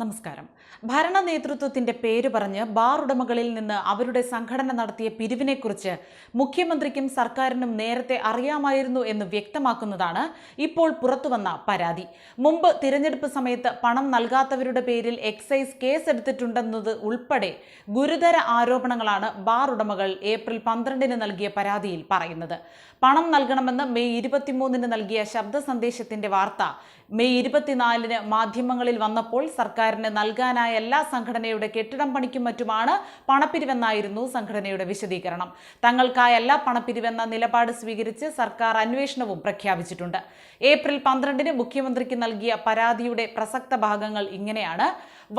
നമസ്കാരം. ഭരണ നേതൃത്വത്തിന്റെ പേര് പറഞ്ഞ് ബാർ ഉടമകളിൽ നിന്ന് അവരുടെ സംഘടന നടത്തിയ പിരിവിനെക്കുറിച്ച് മുഖ്യമന്ത്രിക്കും സർക്കാരിനും നേരത്തെ അറിയാമായിരുന്നു എന്ന് വ്യക്തമാക്കുന്നതാണ് ഇപ്പോൾ പുറത്തുവന്ന പരാതി. മുമ്പ് തിരഞ്ഞെടുപ്പ് സമയത്ത് പണം നൽകാത്തവരുടെ പേരിൽ എക്സൈസ് കേസ് എടുത്തിട്ടുണ്ടെന്നത് ഉൾപ്പെടെ ഗുരുതര ആരോപണങ്ങളാണ് ബാർ ഉടമകൾ ഏപ്രിൽ പന്ത്രണ്ടിന് നൽകിയ പരാതിയിൽ പറയുന്നത്. പണം നൽകണമെന്ന് മെയ് ഇരുപത്തിമൂന്നിന് നൽകിയ ശബ്ദ സന്ദേശത്തിന്റെ വാർത്ത മെയ് ഇരുപത്തിനാലിന് മാധ്യമങ്ങളിൽ വന്നപ്പോൾ സർക്കാരിന് നൽകാനായ എല്ലാ സംഘടനയുടെ കെട്ടിടം പണിക്കും മറ്റുമാണ് പണപ്പിരിവെന്നായിരുന്നു സംഘടനയുടെ വിശദീകരണം. തങ്ങൾക്കായല്ല പണപ്പിരിവെന്ന നിലപാട് സ്വീകരിച്ച് സർക്കാർ അന്വേഷണവും പ്രഖ്യാപിച്ചിട്ടുണ്ട്. ഏപ്രിൽ പന്ത്രണ്ടിന് മുഖ്യമന്ത്രിക്ക് നൽകിയ പരാതിയുടെ പ്രസക്ത ഭാഗങ്ങൾ ഇങ്ങനെയാണ്.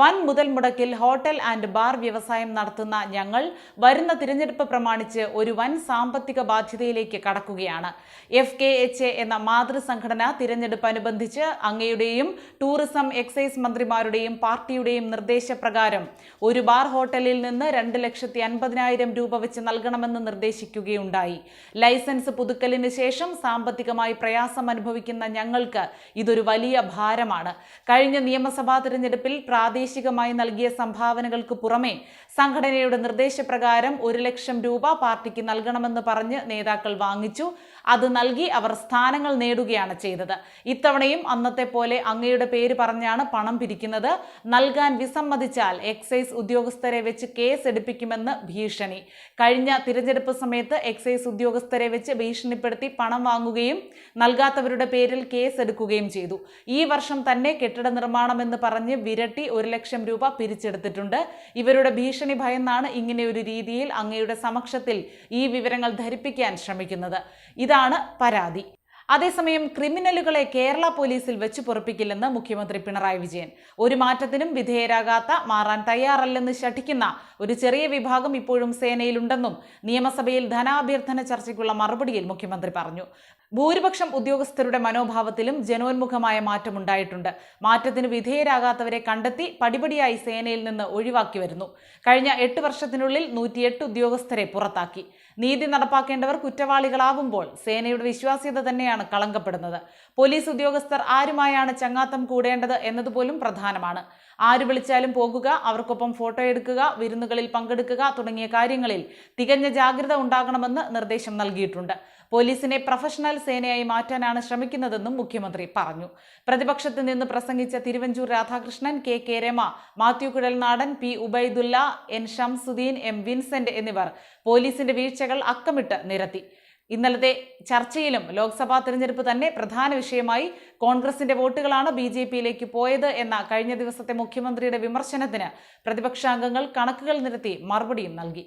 വൻ മുതൽ മുടക്കിൽ ഹോട്ടൽ ആൻഡ് ബാർ വ്യവസായം നടത്തുന്ന ഞങ്ങൾ വരുന്ന തിരഞ്ഞെടുപ്പ് പ്രമാണിച്ച് ഒരു വൻ സാമ്പത്തിക ബാധ്യതയിലേക്ക് കടക്കുകയാണ്. എഫ് കെ എച്ച് എ എന്ന മാതൃസംഘടന തിരഞ്ഞെടുപ്പ് അനുബന്ധിച്ച് അങ്ങയുടെയും ടൂറിസം എക്സൈസ് മന്ത്രിമാരുടെയും പാർട്ടിയുടെയും നിർദ്ദേശപ്രകാരം ഒരു ബാർ ഹോട്ടലിൽ നിന്ന് രണ്ട് ലക്ഷത്തി അൻപതിനായിരം രൂപ വെച്ച് നൽകണമെന്ന് നിർദ്ദേശിക്കുകയുണ്ടായി. ലൈസൻസ് പുതുക്കലിന് ശേഷം സാമ്പത്തികമായി പ്രയാസം അനുഭവിക്കുന്ന ഞങ്ങൾക്ക് ഇതൊരു വലിയ ഭാരമാണ്. കഴിഞ്ഞ നിയമസഭാ തിരഞ്ഞെടുപ്പിൽ പ്രാദേശികമായി നൽകിയ സംഭാവനകൾക്ക് പുറമെ സംഘടനയുടെ നിർദ്ദേശപ്രകാരം ഒരു ലക്ഷം രൂപ പാർട്ടിക്ക് നൽകണമെന്ന് പറഞ്ഞ് നേതാക്കൾ വാങ്ങിച്ചു. അത് നൽകി അവർ സ്ഥാനങ്ങൾ നേടുകയാണ് ചെയ്തത്. ഇത്തവണയും അന്നത്തെ പോലെ അങ്ങയുടെ പേര് പറഞ്ഞാണ് പണം പിരിക്കുന്നത്. നൽകാൻ വിസമ്മതിച്ചാൽ എക്സൈസ് ഉദ്യോഗസ്ഥരെ വെച്ച് കേസ് എടുപ്പിക്കുമെന്ന് ഭീഷണി. കഴിഞ്ഞ തിരഞ്ഞെടുപ്പ് സമയത്ത് എക്സൈസ് ഉദ്യോഗസ്ഥരെ വെച്ച് ഭീഷണിപ്പെടുത്തി പണം വാങ്ങുകയും നൽകാത്തവരുടെ പേരിൽ കേസ് എടുക്കുകയും ചെയ്തു. ഈ വർഷം തന്നെ കെട്ടിട നിർമ്മാണമെന്ന് പറഞ്ഞ് വിരട്ടി ഒരു ലക്ഷം രൂപ പിരിച്ചെടുത്തിട്ടുണ്ട്. ഇവരുടെ ഭീഷണി ഭയന്നാണ് ഇങ്ങനെ ഒരു രീതിയിൽ അങ്ങയുടെ സമക്ഷത്തിൽ ഈ വിവരങ്ങൾ ധരിപ്പിക്കാൻ ശ്രമിക്കുന്നത്. ഇതാണ് പരാതി. അതേസമയം ക്രിമിനലുകളെ കേരള പോലീസിൽ വെച്ച് പൊറപ്പിക്കില്ലെന്ന് മുഖ്യമന്ത്രി പിണറായി വിജയൻ. ഒരു മാറ്റത്തിനും വിധേയരാകാത്ത മാറാൻ തയ്യാറല്ലെന്ന് ശഠിക്കുന്ന ഒരു ചെറിയ വിഭാഗം ഇപ്പോഴും സേനയിലുണ്ടെന്നും നിയമസഭയിൽ ധനാഭ്യർത്ഥന ചർച്ചയ്ക്കുള്ള മറുപടിയിൽ മുഖ്യമന്ത്രി പറഞ്ഞു. ഭൂരിപക്ഷം ഉദ്യോഗസ്ഥരുടെ മനോഭാവത്തിലും ജനോന്മുഖമായ മാറ്റമുണ്ടായിട്ടുണ്ട്. മാറ്റത്തിന് വിധേയരാകാത്തവരെ കണ്ടെത്തി പടിപടിയായി സേനയിൽ നിന്ന് ഒഴിവാക്കി വരുന്നു. കഴിഞ്ഞ എട്ട് വർഷത്തിനുള്ളിൽ നൂറ്റിയെട്ട് ഉദ്യോഗസ്ഥരെ പുറത്താക്കി. നീതി നടപ്പാക്കേണ്ടവർ കുറ്റവാളികളാവുമ്പോൾ സേനയുടെ വിശ്വാസ്യത തന്നെയാണ് കളങ്കപ്പെടുന്നത്. പോലീസ് ഉദ്യോഗസ്ഥർ ആരുമായാണ് ചങ്ങാത്തം കൂടേണ്ടത് എന്നതുപോലും പ്രധാനമാണ്. ആര് വിളിച്ചാലും പോകുക അവർക്കൊപ്പം ഫോട്ടോ എടുക്കുക വിരുന്നുകളിൽ പങ്കെടുക്കുക തുടങ്ങിയ കാര്യങ്ങളിൽ തികഞ്ഞ ജാഗ്രത ഉണ്ടാകണമെന്ന് നിർദ്ദേശം നൽകിയിട്ടുണ്ട്. പോലീസിനെ പ്രൊഫഷണൽ സേനയായി മാറ്റാനാണ് ശ്രമിക്കുന്നതെന്നും മുഖ്യമന്ത്രി പറഞ്ഞു. പ്രതിപക്ഷത്ത് നിന്ന് പ്രസംഗിച്ച Thiruvanchoor Radhakrishnan K K Rema Mathew Kuzhalnadan P Ubaidullah N Shamsuddeen M Vincent എന്നിവർ പോലീസിന്റെ വീഴ്ചകൾ അക്കമിട്ട് നിരത്തി. ഇന്നലത്തെ ചർച്ചയിലും ലോക്സഭാ തെരഞ്ഞെടുപ്പ് തന്നെ പ്രധാന വിഷയമായി കോൺഗ്രസിന്റെ വോട്ടുകളാണ് ബി ജെ പിയിലേക്ക് പോയത് എന്ന കഴിഞ്ഞ ദിവസത്തെ മുഖ്യമന്ത്രിയുടെ വിമർശനത്തിന് പ്രതിപക്ഷാംഗങ്ങൾ കണക്കുകൾ നിരത്തി മറുപടിയും നൽകി.